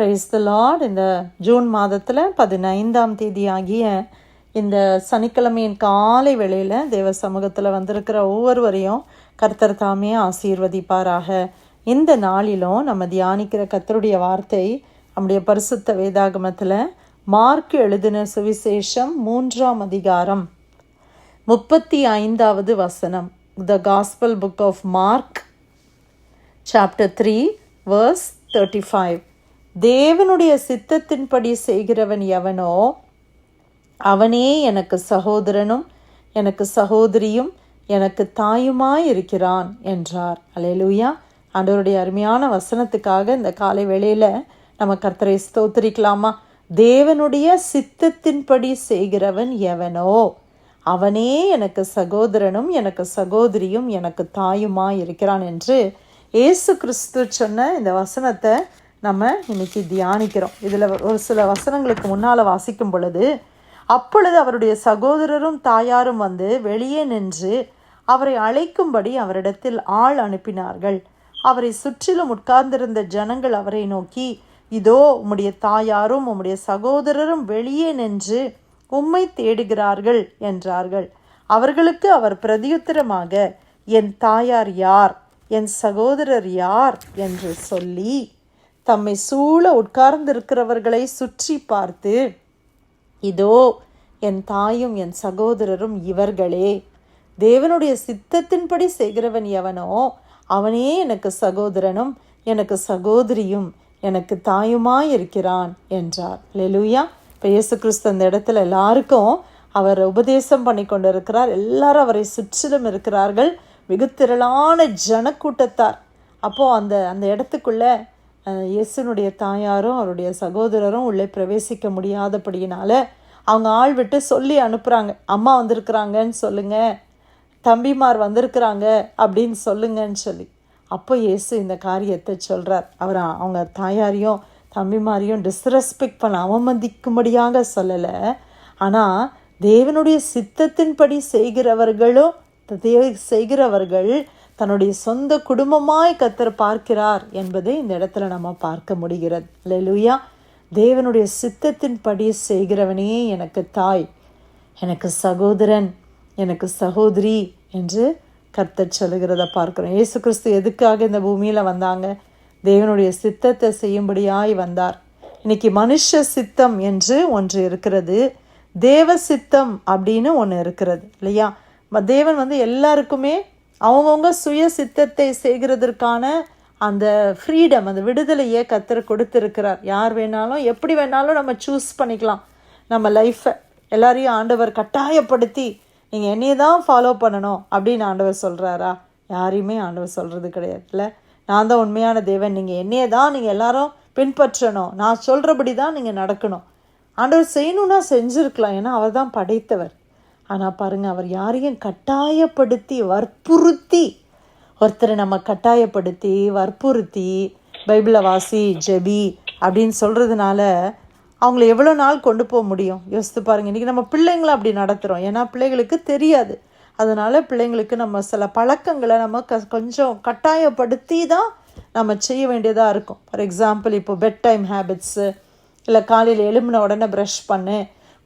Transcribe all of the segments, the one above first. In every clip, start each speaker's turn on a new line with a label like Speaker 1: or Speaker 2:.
Speaker 1: Price the lord இந்த June மாதத்தில் பதினைந்தாம் தேதி ஆகிய இந்த சனிக்கிழமையின் காலை வேளையில் தேவ சமூகத்தில் வந்திருக்கிற ஒவ்வொருவரையும் கர்த்தர் தாமே ஆசீர்வதிப்பாராக. இந்த நாளிலும் நம்ம தியானிக்கிற கர்த்தருடைய வார்த்தை நம்முடைய பரிசுத்த வேதாகமத்தில் மார்க் எழுதின சுவிசேஷம் மூன்றாம் அதிகாரம் முப்பத்தி ஐந்தாவது வசனம். The gospel book of Mark chapter three verse thirty five தேவனுடைய சித்தத்தின்படி செய்கிறவன் எவனோ அவனே எனக்கு சகோதரனும் எனக்கு சகோதரியும் எனக்கு தாயுமாய் இருக்கிறான் என்றார். அலையலூயா ஆண்டவருடைய அருமையான வசனத்துக்காக இந்த காலை வேளையில் நம்ம கர்த்தரை ஸ்தோத்திரிக்கலாமா? தேவனுடைய சித்தத்தின்படி செய்கிறவன் எவனோ அவனே எனக்கு சகோதரனும் எனக்கு சகோதரியும் எனக்கு தாயுமாய் இருக்கிறான் என்று இயேசு கிறிஸ்து சொன்ன இந்த வசனத்தை நம்ம இன்னைக்கு தியானிக்கிறோம். இதில் ஒரு சில வசனங்களுக்கு முன்னால் வாசிக்கும் பொழுது அப்பொழுது அவருடைய சகோதரரும் தாயாரும் வந்து வெளியே நின்று அவரை அழைக்கும்படி அவரிடத்தில் ஆள் அனுப்பினார்கள். அவரை சுற்றிலும் உட்கார்ந்திருந்த ஜனங்கள் அவரை நோக்கி இதோ உம்முடைய தாயாரும் உம்முடைய சகோதரரும் வெளியே நின்று உம்மை தேடுகிறார்கள் என்றார்கள். அவர்களுக்கு அவர் பிரதியுத்தரமாக என் தாயார் யார்? என் சகோதரர் யார்? என்று சொல்லி தம்மை சூழ உட்கார்ந்திருக்கிறவர்களை சுற்றி பார்த்து இதோ என் தாயும் என் சகோதரரும் இவர்களே. தேவனுடைய சித்தத்தின்படி செய்கிறவன் எவனோ அவனே எனக்கு சகோதரனும் எனக்கு சகோதரியும் எனக்கு தாயுமாயிருக்கிறான் என்றார். லெலுயா இப்போ இயேசு கிறிஸ்து அந்த இடத்துல எல்லாருக்கும் அவர் உபதேசம் பண்ணி கொண்டிருக்கிறார் எல்லாரும் அவரை சுற்றிலும் இருக்கிறார்கள். வெகு திரளான ஜனக்கூட்டத்தார். அப்போது அந்த அந்த இடத்துக்குள்ளே இயேசுனுடைய தாயாரும் அவருடைய சகோதரரும் உள்ளே பிரவேசிக்க முடியாதபடியினால அவங்க ஆள் விட்டு சொல்லி அனுப்புகிறாங்க அம்மா வந்திருக்கிறாங்கன்னு சொல்லுங்க. தம்பிமார் வந்திருக்கிறாங்க அப்படின்னு சொல்லுங்கன்னு சொல்லி. அப்போ இயேசு இந்த காரியத்தை சொல்கிறார் அவர் அவங்க தாயாரையும் தம்பிமாரையும் டிஸ்ரெஸ்பெக்ட் பண்ண அவமதிக்கும்படியாக சொல்லலை. ஆனால் தேவனுடைய சித்தத்தின்படி செய்கிறவர்களும் செய்கிறவர்கள் தன்னுடைய சொந்த குடும்பமாய் கத்தர் பார்க்கிறார் என்பதை இந்த இடத்துல நம்ம பார்க்க முடிகிறது. லெலுயா தேவனுடைய சித்தத்தின்படி செய்கிறவனே எனக்கு தாய் எனக்கு சகோதரன் எனக்கு சகோதரி என்று கர்த்தர் சொல்லுகிறத பார்க்கிறோம். இயேசு கிறிஸ்து எதுக்காக இந்த பூமியில் வந்தாங்க? தேவனுடைய சித்தத்தை செய்யும்படியாய் வந்தார். இன்னைக்கு மனுஷ சித்தம் என்று ஒன்று இருக்கிறது. தேவ சித்தம் அப்படின்னு ஒன்று இருக்கிறது இல்லையா? தேவன் வந்து எல்லாருக்குமே அவங்கவுங்க சுய சித்தத்தை செய்கிறதற்கான அந்த ஃப்ரீடம் அந்த விடுதலையை கத்தர் கொடுத்துருக்கிறார். யார் வேணாலும் எப்படி வேணாலும் நம்ம சூஸ் பண்ணிக்கலாம். நம்ம லைஃப்பை எல்லாரையும் ஆண்டவர் கட்டாயப்படுத்தி நீங்கள் என்னையை தான் ஃபாலோ பண்ணணும் அப்படின்னு ஆண்டவர் சொல்கிறாரா யாரையுமே ஆண்டவர் சொல்கிறது கிடையாது இல்லை நான் தான் உண்மையான தேவன். நீங்கள் என்னையை தான் நீங்கள் எல்லாரும் பின்பற்றணும். நான் சொல்கிறபடி தான் நீங்கள் நடக்கணும். ஆண்டவர் செய்யணும்னா செஞ்சுருக்கலாம். ஏன்னா அவர் தான் படைத்தவர். ஆனால் பாருங்கள் அவர் யாரையும் கட்டாயப்படுத்தி வற்புறுத்தி ஒருத்தரை நம்ம கட்டாயப்படுத்தி வற்புறுத்தி பைபிளை வாசி ஜெபி அப்படின்னு சொல்கிறதுனால அவங்கள எவ்வளோ நாள் கொண்டு போக முடியும்? யோசித்து பாருங்கள் இன்றைக்கி நம்ம பிள்ளைங்களை அப்படி நடத்துகிறோம் ஏன்னா பிள்ளைகளுக்கு தெரியாது. அதனால் பிள்ளைங்களுக்கு நம்ம சில பழக்கங்களை நம்ம க கொஞ்சம் கட்டாயப்படுத்தி தான் நம்ம செய்ய வேண்டியதாக இருக்கும். ஃபார் எக்ஸாம்பிள் இப்போ பெட் டைம் ஹேபிட்ஸு இல்லை காலையில் எழும்பின உடனே ப்ரஷ் பண்ணு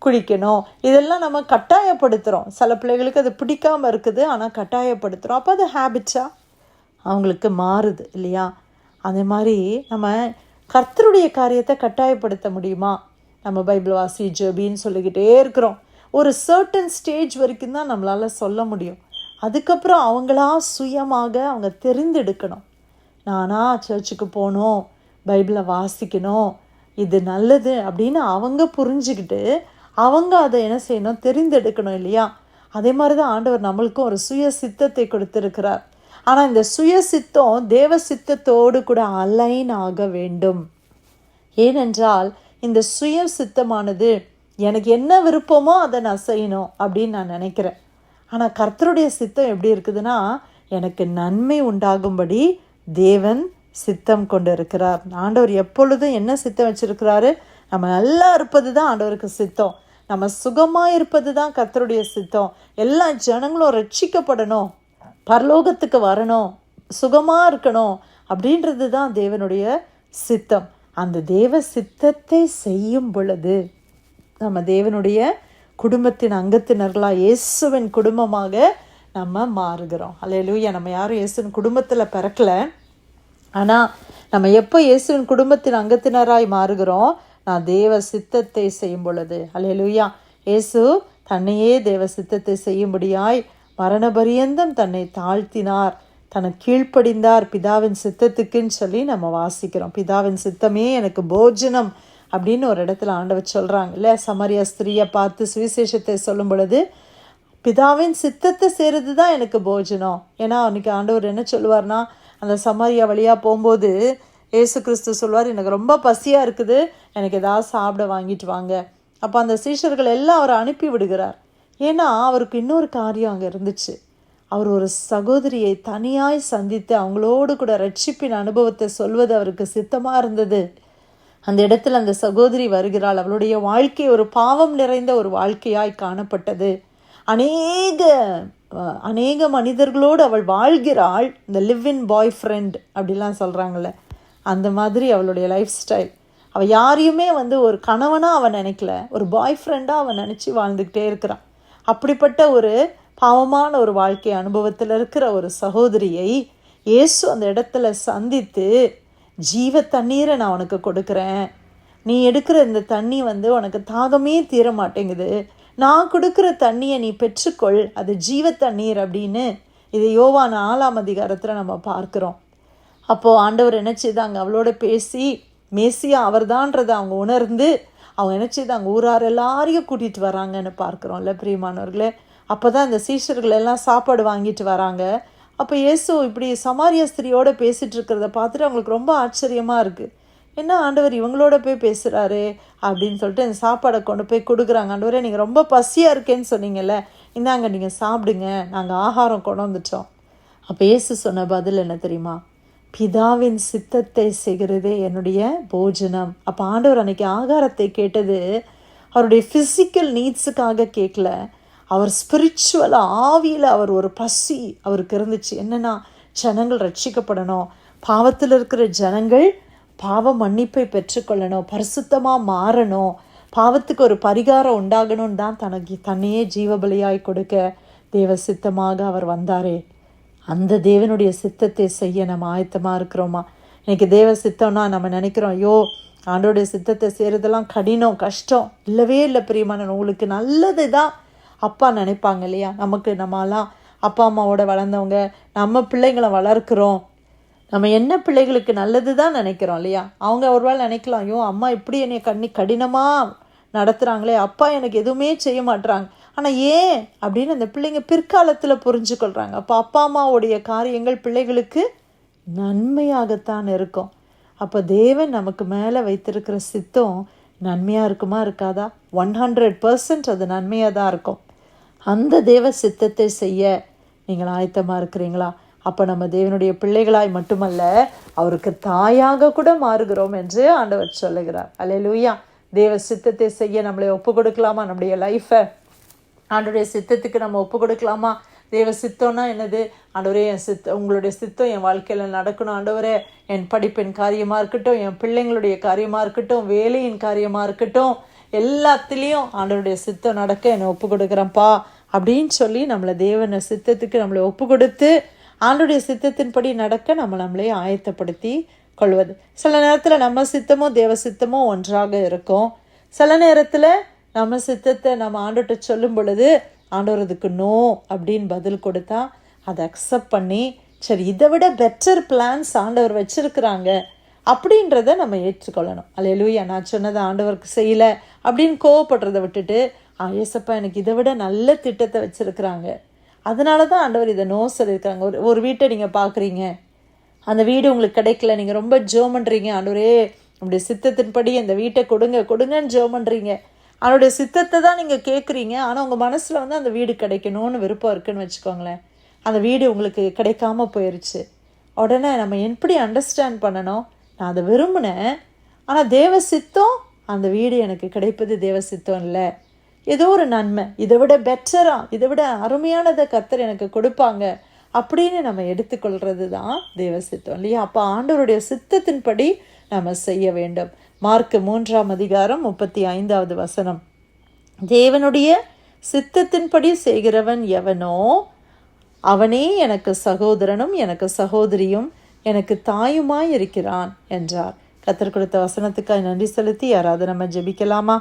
Speaker 1: குளிக்கணும் இதெல்லாம் நம்ம கட்டாயப்படுத்துகிறோம் சில பிள்ளைகளுக்கு அது பிடிக்காம இருக்குது ஆனால் கட்டாயப்படுத்துகிறோம் அப்போ அது ஹேபிட்ஸாக அவங்களுக்கு மாறுது இல்லையா? அதே மாதிரி நம்ம கர்த்தருடைய காரியத்தை கட்டாயப்படுத்த முடியுமா? நம்ம பைபிள் வாசி ஜபின்னு சொல்லிக்கிட்டே இருக்கிறோம். ஒரு சர்டன் ஸ்டேஜ் வரைக்கும் தான் நம்மளால் சொல்ல முடியும். அதுக்கப்புறம் அவங்களா சுயமாக அவங்க தெரிந்தெடுக்கணும். நானா சர்ச்சுக்கு போகணும் பைபிளை வாசிக்கணும் இது நல்லது அப்படின்னு அவங்க புரிஞ்சுக்கிட்டு அவங்க அதை என்ன செய்யணும்? தெரிந்தெடுக்கணும் இல்லையா? அதே மாதிரி தான் ஆண்டவர் நம்மளுக்கும் ஒரு சுய சித்தத்தை கொடுத்துருக்கிறார். ஆனால் இந்த சுய சித்தம் தேவ சித்தத்தோடு கூட அலைன் ஆக வேண்டும். ஏனென்றால் இந்த சுய சித்தமானது எனக்கு என்ன விருப்பமோ அதை நான் செய்யணும் அப்படின்னு நான் நினைக்கிறேன். ஆனால் கர்த்தருடைய சித்தம் எப்படி இருக்குதுன்னா எனக்கு நன்மை உண்டாகும்படி தேவன் சித்தம் கொண்டு இருக்கிறார் ஆண்டவர் எப்பொழுதும் என்ன சித்தம் வச்சிருக்கிறாரு? நம்ம நல்லா இருப்பது தான் ஆண்டவருக்கு சித்தம். நம்ம சுகமாக இருப்பது தான் கத்தருடைய சித்தம். எல்லா ஜனங்களும் ரட்சிக்கப்படணும். பரலோகத்துக்கு வரணும். சுகமாக இருக்கணும் அப்படின்றது தான் தேவனுடைய சித்தம். அந்த தேவ சித்தத்தை செய்யும் பொழுது நம்ம தேவனுடைய குடும்பத்தின் அங்கத்தினர்களாக இயேசுவின் குடும்பமாக நம்ம மாறுகிறோம். அல்லேலூயா நம்ம யாரும் இயேசுவின் குடும்பத்தில் பிறக்கலை. ஆனால் நம்ம எப்போ இயேசுவின் குடும்பத்தின் அங்கத்தினராய் மாறுகிறோம்? நான் தேவ சித்தத்தை செய்யும் பொழுது அலையலுயா இயேசு தன்னையே தேவ சித்தத்தை செய்யும்படியாய் மரணபரியந்தம் தன்னை தாழ்த்தினார். தனக்கு கீழ்ப்படிந்தார். பிதாவின் சித்தத்துக்குன்னு சொல்லி நம்ம வாசிக்கிறோம். பிதாவின் சித்தமே எனக்கு போஜனம் அப்படின்னு ஒரு இடத்துல ஆண்டவர் சொல்கிறாங்க இல்லை சமரிய ஸ்திரியை பார்த்து சுவிசேஷத்தை சொல்லும் பொழுது பிதாவின் சித்தத்தை செய்கிறது தான் எனக்கு போஜனம். ஏன்னா அன்றைக்கி ஆண்டவர் என்ன சொல்லுவார்னா அந்த சமாரியா வழியாக போகும்போது ஏசு கிறிஸ்து சொல்வார் எனக்கு ரொம்ப பசியாக இருக்குது எனக்கு ஏதாவது சாப்பிட வாங்கிட்டு வாங்க. அப்போ அந்த சீஷர்கள் எல்லாம் அவரை அனுப்பி விடுகிறார். ஏன்னா அவருக்கு இன்னொரு காரியம் அங்கே இருந்துச்சு. அவர் ஒரு சகோதரியை தனியாய் சந்தித்து அவங்களோடு கூட ரட்சிப்பின் அனுபவத்தை சொல்வது அவருக்கு சித்தமாக இருந்தது. அந்த இடத்துல அந்த சகோதரி வருகிறாள். அவளுடைய வாழ்க்கை ஒரு பாவம் நிறைந்த ஒரு வாழ்க்கையாய் காணப்பட்டது. அநேக அநேக மனிதர்களோடு அவள் வாழ்கிறாள். இந்த லிவ் இன் பாய் ஃப்ரெண்ட் அப்படிலாம் சொல்கிறாங்களே அந்த மாதிரி அவளுடைய லைஃப் ஸ்டைல் அவள் யாரையுமே வந்து ஒரு கணவனாக அவன் நினைக்கல ஒரு பாய் ஃப்ரெண்டாக அவன் நினச்சி வாழ்ந்துக்கிட்டே இருக்கிறான். அப்படிப்பட்ட ஒரு பாவமான ஒரு வாழ்க்கை அனுபவத்தில் இருக்கிற ஒரு சகோதரியை இயேசு அந்த இடத்துல சந்தித்து ஜீவ தண்ணீரை நான் உனக்கு கொடுக்குறேன். நீ எடுக்கிற இந்த தண்ணி வந்து உனக்கு தாகமே தீர மாட்டேங்குது. நான் கொடுக்குற தண்ணியை நீ பெற்றுக்கொள். அது ஜீவ தண்ணீர் அப்படின்னு இதை யோவான ஆலாம் அதிகாரத்தில் நம்ம பார்க்குறோம். அப்போது ஆண்டவர் என்ன செய்தாங்க? அவளோட பேசி மேசியா அவர்தான்றதை அவங்க உணர்ந்து அவங்க என்ன செய்தாங்க? ஊரார் எல்லாரையும் கூட்டிகிட்டு வராங்கன்னு பார்க்குறோம்ல பிரியமானவர்களே. அப்போ தான் இந்த சீஷர்கள் எல்லாம் சாப்பாடு வாங்கிட்டு வராங்க. அப்போ இயேசு இப்படி சமாரிய ஸ்திரியோடு பேசிகிட்டு இருக்கிறத பார்த்துட்டு அவங்களுக்கு ரொம்ப ஆச்சரியமாக இருக்குது என்ன ஆண்டவர் இவங்களோட போய் பேசுகிறாரு அப்படின்னு சொல்லிட்டு இந்த சாப்பாடை கொண்டு போய் கொடுக்குறாங்க. ஆண்டவரே நீங்கள் ரொம்ப பசியாக இருக்கேன்னு சொன்னீங்கல்ல. இந்தாங்க நீங்கள் சாப்பிடுங்க. நாங்கள் ஆகாரம் கொண்டு வந்துட்டோம். அப்போ இயேசு சொன்ன பதில் என்ன தெரியுமா? பிதாவின் சித்தத்தை செய்கிறதே என்னுடைய போஜனம். அப்போ ஆண்டவர் அன்னைக்கு ஆகாரத்தை கேட்டது அவருடைய ஃபிசிக்கல் நீட்ஸுக்காக கேட்கல அவர் ஸ்பிரிச்சுவலாக ஆவியில் அவர் ஒரு பசி அவருக்கு இருந்துச்சு. என்னென்னா ஜனங்கள் ரட்சிக்கப்படணும். பாவத்தில் இருக்கிற ஜனங்கள் பாவ மன்னிப்பை பெற்றுக்கொள்ளணும். பரிசுத்தமாக மாறணும். பாவத்துக்கு ஒரு பரிகாரம் உண்டாகணும்னு தான் தனக்கு தன்னையே ஜீவபலியாய் கொடுக்க தேவ சித்தமாக அவர் வந்தாரே. அந்த தேவனுடைய சித்தத்தை செய்ய நம்ம ஆயத்தமாக இருக்கிறோமா? இன்றைக்கி தேவ சித்தம்னா நம்ம நினைக்கிறோம் ஐயோ ஆண்டோடைய சித்தத்தை செய்கிறதெல்லாம் கடினம் கஷ்டம். இல்லவே இல்லை பிரியமான உங்களுக்கு நல்லது தான் அப்பா நினைப்பாங்க இல்லையா? நமக்கு நம்மலாம் அப்பா அம்மாவோட வளர்ந்தவங்க நம்ம பிள்ளைங்களை வளர்க்குறோம். நம்ம என்ன பிள்ளைகளுக்கு நல்லது தான் நினைக்கிறோம் இல்லையா? அவங்க ஒரு வேளை நினைக்கலாம் ஐயோ அம்மா இப்படி என்னை கண்ணி கடினமாக நடத்துகிறாங்களே அப்பா எனக்கு எதுவுமே செய்ய மாட்டுறாங்க ஆனால் ஏன் அப்படின்னு அந்த பிள்ளைங்க பிற்காலத்தில் புரிஞ்சுக்கொள்கிறாங்க அப்போ அப்பா அம்மாவுடைய காரியங்கள் பிள்ளைகளுக்கு நன்மையாகத்தான் இருக்கும். அப்போ தேவன் நமக்கு மேலே வைத்திருக்கிற சித்தம் நன்மையாக இருக்குமா இருக்காதா? ஒன் ஹண்ட்ரட் பர்சன்ட் அது நன்மையாக தான் இருக்கும். அந்த தேவ சித்தத்தை செய்ய நீங்கள் ஆயத்தமாக இருக்கிறீங்களா? அப்போ நம்ம தேவனுடைய பிள்ளைகளாய் மட்டுமல்ல அவருக்கு தாயாக கூட மாறுகிறோம் என்று ஆண்டவர் சொல்லுகிறார். அல்லேலூயா தேவ சித்தத்தை செய்ய நம்மளை ஒப்பு கொடுக்கலாமா? நம்முடைய லைஃப்பை ஆண்டுடைய சித்தத்துக்கு நம்ம ஒப்பு கொடுக்கலாமா? தேவ சித்தம்னா என்னது? ஆண்டவரே என் சித்த உங்களுடைய சித்தம் என் வாழ்க்கையில் நடக்கணும். ஆண்டவரே என் படிப்பின் காரியமாக இருக்கட்டும் என் பிள்ளைங்களுடைய காரியமாக இருக்கட்டும் வேலையின் காரியமாக இருக்கட்டும் எல்லாத்துலேயும் ஆண்டவருடைய சித்தம் நடக்க என்னை ஒப்பு கொடுக்குறேன்ப்பா அப்படின்னு சொல்லி நம்மளை தேவன சித்தத்துக்கு நம்மளை ஒப்பு கொடுத்து ஆண்டுடைய சித்தத்தின்படி நடக்க நம்ம நம்மளே ஆயத்தப்படுத்தி கொள்வது. சில நேரத்தில் நம்ம சித்தமும் தேவ சித்தமும் ஒன்றாக இருக்கும். சில நேரத்தில் நம்ம சித்தத்தை நம்ம ஆண்டுகிட்ட சொல்லும் பொழுது ஆண்டவர் அதுக்கு நோ அப்படின்னு பதில் கொடுத்தா அதை அக்செப்ட் பண்ணி சரி இதை விட பெட்டர் பிளான்ஸ் ஆண்டவர் வச்சுருக்குறாங்க அப்படின்றத நம்ம ஏற்றுக்கொள்ளணும். அலையலூயா நான் சொன்னதை ஆண்டவருக்கு செய்யலை அப்படின்னு கோவப்படுறதை விட்டுட்டு ஆ ஏசப்பா எனக்கு இதை விட நல்ல திட்டத்தை வச்சுருக்குறாங்க. அதனால தான் ஆண்டவர் இதை நோ சொல்லியிருக்கிறாங்க. ஒரு ஒரு வீட்டை நீங்கள் பார்க்குறீங்க. அந்த வீடு உங்களுக்கு கிடைக்கல. நீங்கள் ரொம்ப ஜோ பண்ணுறீங்க ஆண்டவரே நம்முடைய சித்தத்தின்படி அந்த வீட்டை கொடுங்க கொடுங்கன்னு ஜோ பண்ணுறீங்க அவனுடைய சித்தத்தை தான் நீங்கள் கேட்குறீங்க ஆனால் உங்கள் மனசில் வந்து அந்த வீடு கிடைக்கணும்னு விருப்பம் இருக்குதுன்னு வச்சுக்கோங்களேன். அந்த வீடு உங்களுக்கு கிடைக்காம போயிடுச்சு உடனே நம்ம எப்படி அண்டர்ஸ்டாண்ட் பண்ணணும்? நான் அதை விரும்பினேன். ஆனால் தேவ சித்தம் அந்த வீடு எனக்கு கிடைப்பது தேவ சித்தம் இல்லை. ஏதோ ஒரு நன்மை. இதை விட பெட்டராக இதை விட அருமையானதை கத்தர் எனக்கு கொடுப்பாங்க. அப்படின்னு நம்ம எடுத்துக்கொள்கிறது தான் தேவ சித்தம் இல்லையா? அப்போ ஆண்டவருடைய சித்தத்தின்படி நம்ம செய்ய வேண்டும். மார்க் மூன்றாம் அதிகாரம் முப்பத்தி ஐந்தாவது வசனம். தேவனுடைய சித்தத்தின்படி செய்கிறவன் எவனோ அவனே எனக்கு சகோதரனும் எனக்கு சகோதரியும் எனக்கு தாயுமாய் இருக்கிறான் என்றார். கத்தர் கொடுத்த வசனத்துக்காக நன்றி செலுத்தி யாராவது நம்ம ஜெபிக்கலாமா?